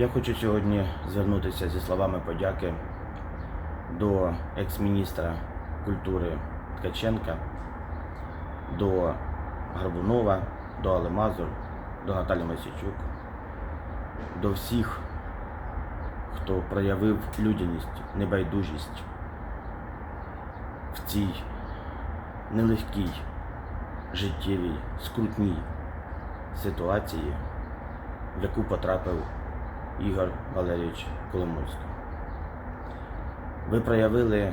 Я хочу сьогодні звернутися зі словами подяки до екс-міністра культури Ткаченка, до Горбунова, до Али Мазур, до Наталі Масічук, до всіх, хто проявив людяність, небайдужість в цій нелегкій життєвій, скрутній ситуації, в яку потрапив Ігор Валерійович Коломойський. Ви проявили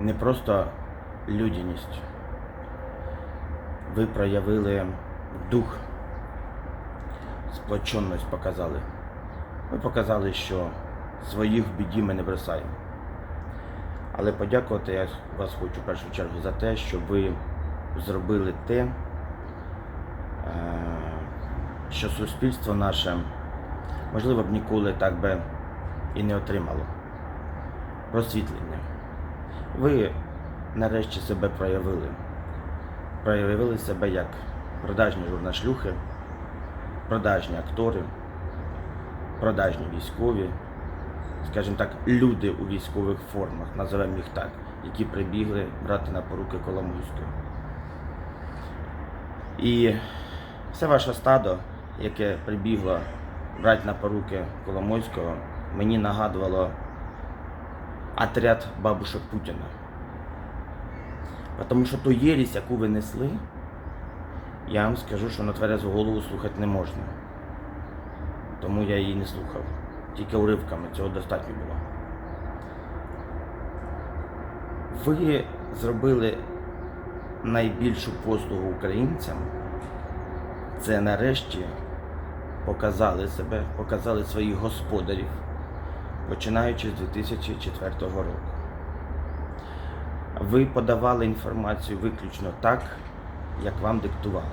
не просто людяність, ви проявили дух, сплоченність показали. Ви показали, що своїх біді ми не бросаємо. Але подякувати я вас хочу в першу чергу за те, що ви зробили те, що суспільство наше, можливо, б ніколи так би і не отримало. Просвітлення. Ви нарешті себе проявили. Проявили себе як продажні журнашлюхи, продажні актори, продажні військові, скажімо так, люди у військових формах, називаємо їх так, які прибігли брати на поруки Коломойського. І все ваше стадо, яке прибігло брати на поруки Коломойського, мені нагадувало отряд бабушек Путіна. Тому що ту єрість, яку ви несли, я вам скажу, що на тверезу голову слухати не можна. Тому я її не слухав. Тільки уривками цього достатньо було. Ви зробили найбільшу послугу українцям. Це нарешті показали себе, показали своїх господарів, починаючи з 2004 року. Ви подавали інформацію виключно так, як вам диктували.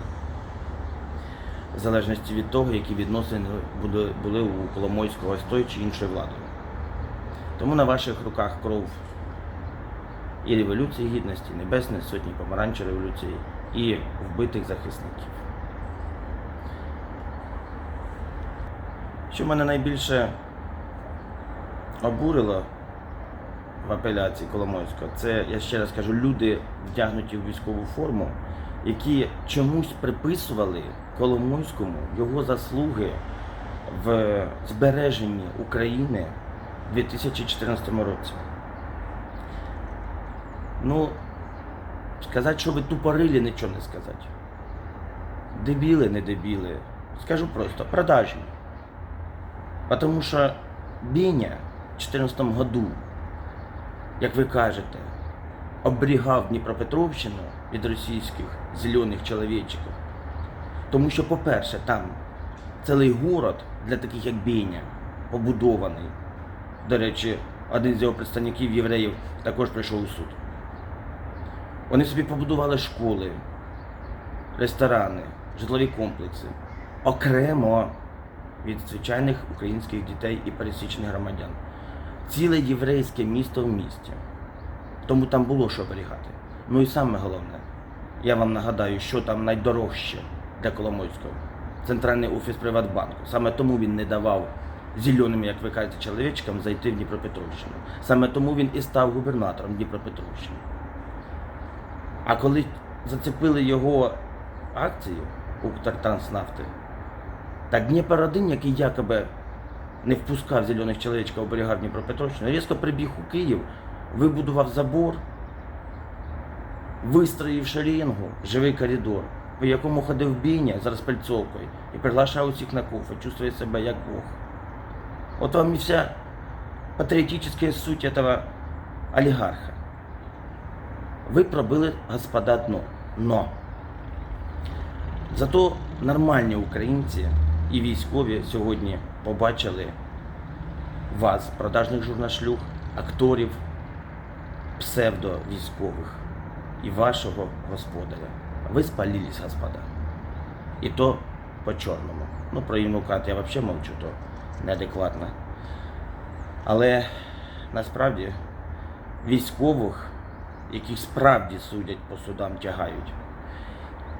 В залежності від того, які відносини були, у Коломойського з тої чи іншої владою. Тому на ваших руках кров і Революції Гідності, Небесної Сотні, Помаранчі революції і вбитих захисників. Що мене найбільше обурило в апеляції Коломойського, це, я ще раз кажу, люди вдягнуті в військову форму, які чомусь приписували Коломойському його заслуги в збереженні України в 2014 році. Ну, сказати, що ви тупорилі, нічого не сказати. Дебіли, не дебіли. Скажу просто, продажні. Потому що Беня в 2014 году, як ви кажете, оберігав Дніпропетровщину від російських зелених чоловічиків. Тому що, по-перше, там цілий город для таких, як Беня, побудований. До речі, один з його представників євреїв також прийшов у суд. Вони собі побудували школи, ресторани, житлові комплекси окремо від звичайних українських дітей і пересічних громадян. Ціле єврейське місто в місті. Тому там було що оберігати. Ну і саме головне, я вам нагадаю, що там найдорожче для Коломойського. Центральний офіс Приватбанку. Саме тому він не давав зеленим, як ви кажете, чоловічкам зайти в Дніпропетровщину. Саме тому він і став губернатором Дніпропетровщини. А коли зацепили його акцію Укртранснафти, так Дніпр 1 який якоби не впускав зелених чоловічка, у оберігав Дніпропетровщину, різко прибіг у Київ, вибудував забор, вистроїв шеренгу, живий коридор, по якому ходив Біня з розпальцовкою і приглашав усіх на кофе, чувствує себе як Бог. От вам і вся патріотична суть этого олігарха. Ви пробили, господа, дно. Но. Зато нормальні українці і військові сьогодні побачили вас, продажних журнашлюх, акторів, псевдовійськових і вашого господаря. Ви спалились, господа. І то по-чорному. Ну, про Євнукат я взагалі мовчу, то неадекватно. Але насправді військових, яких справді судять по судам, тягають,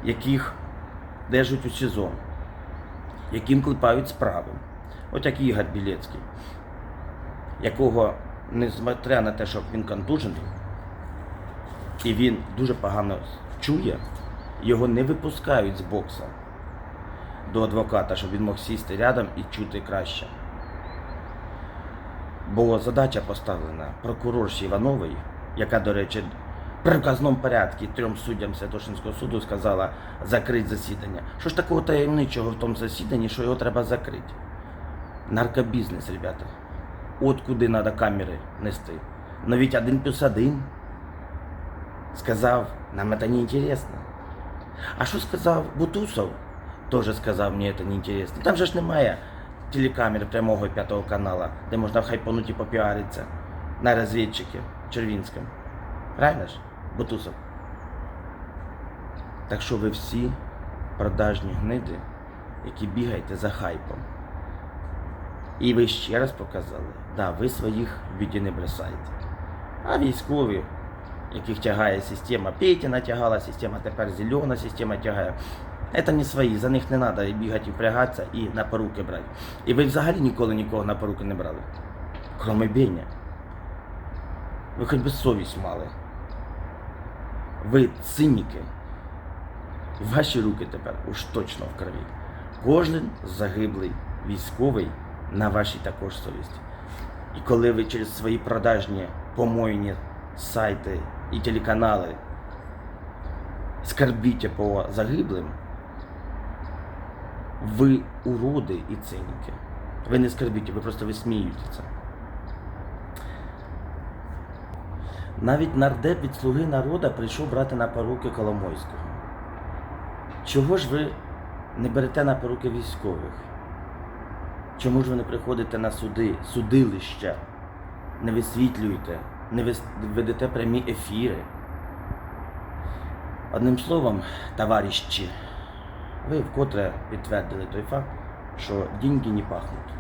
яких держать у СІЗО, яким клепають справи. От як Ігор Білецький, якого, несмотря на те, що він контужений, і він дуже погано чує, його не випускають з бокса до адвоката, щоб він мог сісти рядом і чути краще. Бо задача поставлена прокурорші Іванової, яка, до речі, приказному порядку трьом суддям Святошинського суду сказала закрити засідання. Що ж такого таємничого в тому засіданні, що його треба закрити? Наркобізнес, ребята. От куди треба камери нести. Но ведь один плюс один сказав, нам це не інтересно. А що сказав Бутусов? Тоже сказав, мені це не інтересно. Там же ж немає телекамер прямого п'ятого канала, де можна хайпануть і попіаритися на розвідчики Червінському. Правильно ж? Бутусов. Так що ви всі продажні гниди, які бігаєте за хайпом. І ви ще раз показали, да, ви своїх біді не бросаєте. А військові, яких тягає система, Петіна тягала система, тепер зелена система тягає. Це не свої, за них не треба бігати, впрягатися і на поруки брати. І ви взагалі ніколи нікого на поруки не брали. Кроме Беня. Ви хоч би совість мали. Ви циніки. Ваші руки тепер уж точно в крові. Кожен загиблий військовий на вашій також совісті. І коли ви через свої продажні помойні сайти і телеканали скарбіте по загиблим, ви уроди і циніки. Ви не скарбіте, ви просто висміюєте це. Навіть нардеп від слуги народа прийшов брати на поруки Коломойського. Чого ж ви не берете на поруки військових? Чому ж ви не приходите на суди, судилища, не висвітлюєте, не ведете прямі ефіри? Одним словом, товариші, ви вкотре підтвердили той факт, що деньги не пахнуть.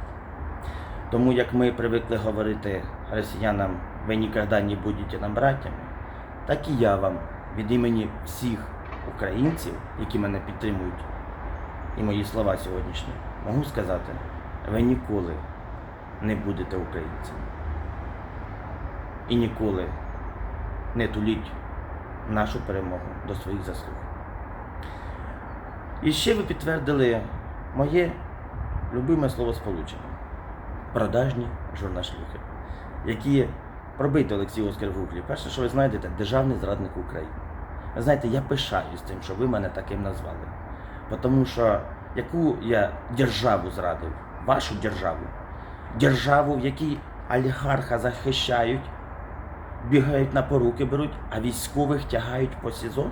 Тому як ми привикли говорити росіянам, ви ніколи не будете нам братями, так і я вам від імені всіх українців, які мене підтримують, і мої слова сьогоднішні, можу сказати, ви ніколи не будете українцями. І ніколи не туліть нашу перемогу до своїх заслуг. І ще ви підтвердили моє любиме словосполучення продажні журнашлюхи, які пробити Олексій Оскар Гуглі. Перше, що ви знайдете, державний зрадник України. Ви знаєте, я пишаюсь тим, що ви мене таким назвали. Тому що яку я державу зрадив? Вашу державу. Державу, в якій олігарха захищають, бігають на поруки беруть, а військових тягають по СІЗО?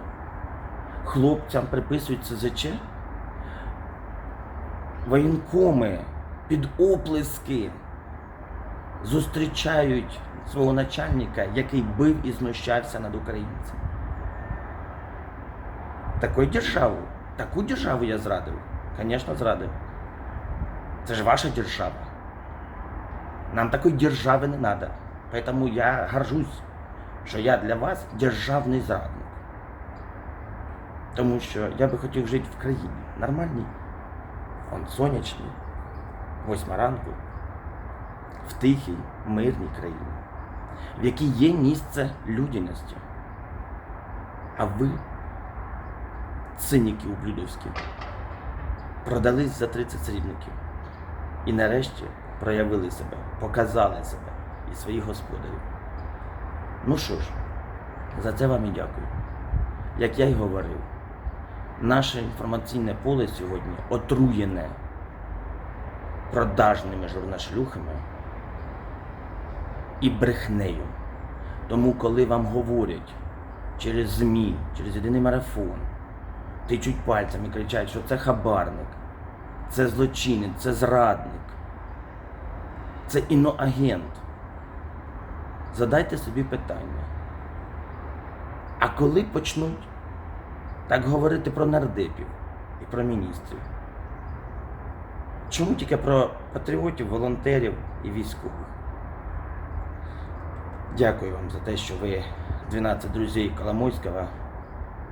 Хлопцям приписують СЗЧ? Воєнкоми під оплески зустрічають свого начальника, який бив і знущався над українцями. Таку державу, таку державу я зрадив. Звісно, зрадив. Це ж ваша держава. Нам такої держави не треба. Поэтому я горжусь, що я для вас державний зрадник. Тому що я би хотів жити в країні нормальній, он сонячній, восьма ранку, в тихій, мирній країні, в якій є місце людяності. А ви, циніки ублюдовські, продались за 30 срібників і нарешті проявили себе, показали себе і своїх господарів. Ну що ж, за це вам і дякую. Як я й говорив, наше інформаційне поле сьогодні отруєне продажними журнашлюхами і брехнею. Тому, коли вам говорять через ЗМІ, через єдиний марафон, тичуть пальцем і кричать, що це хабарник, це злочинець, це зрадник, це іноагент. Задайте собі питання. А коли почнуть так говорити про нардепів і про міністрів? Чому тільки про патріотів, волонтерів і військових? Дякую вам за те, що ви, 12 друзів Коломойського,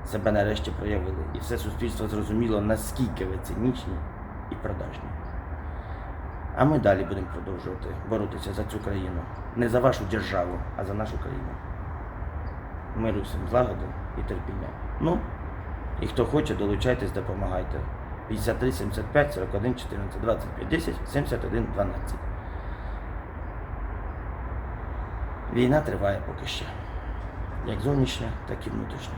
себе нарешті проявили. І все суспільство зрозуміло, наскільки ви цинічні і продажні. А ми далі будемо продовжувати боротися за цю країну. Не за вашу державу, а за нашу країну. Миру всім злагоди і терпіння. Ну, і хто хоче, долучайтесь, допомагайте. 53 75 41 14 25 10 71 12. Війна триває поки ще. Як зовнішня, так і внутрішня.